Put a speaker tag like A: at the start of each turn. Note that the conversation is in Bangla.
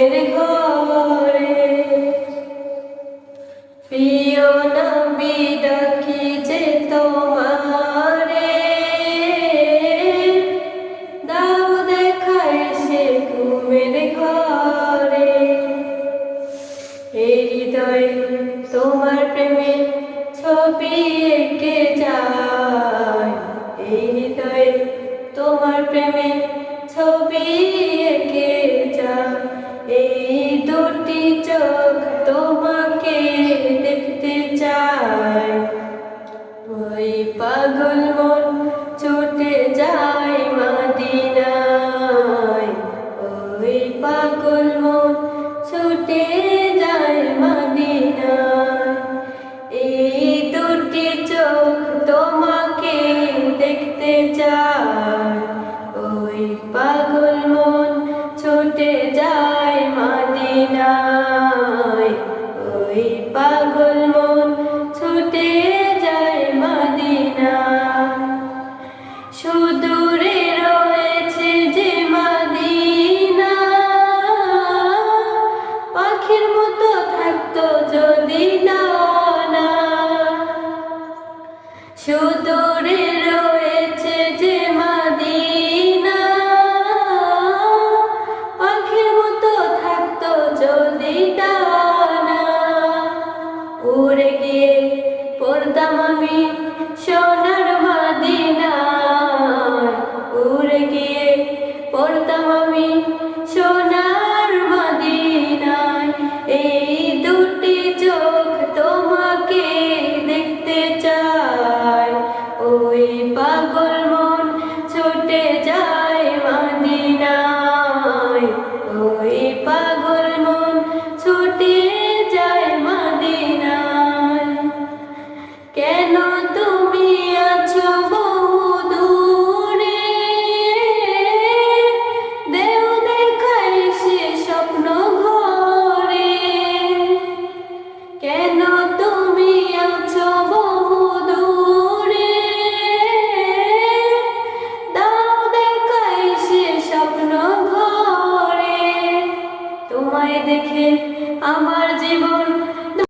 A: মনের ঘরে। প্রিয় নবী ডাকি যে তোমারে। দাও দেখায় সে ঘুমের এই হৃদয়ে তোমার প্রেমে ছবি এঁকে এই হৃদয়ে তোমার প্রেমে ছবি দুটি চোখ মাদিনায় ওই পাগল মন ছুটে যায় সুদূরে রয়েছে যে মাদিনা। পাখির মতো থাকতো যদি না। সুদূরে আমি কেন তুমি আছো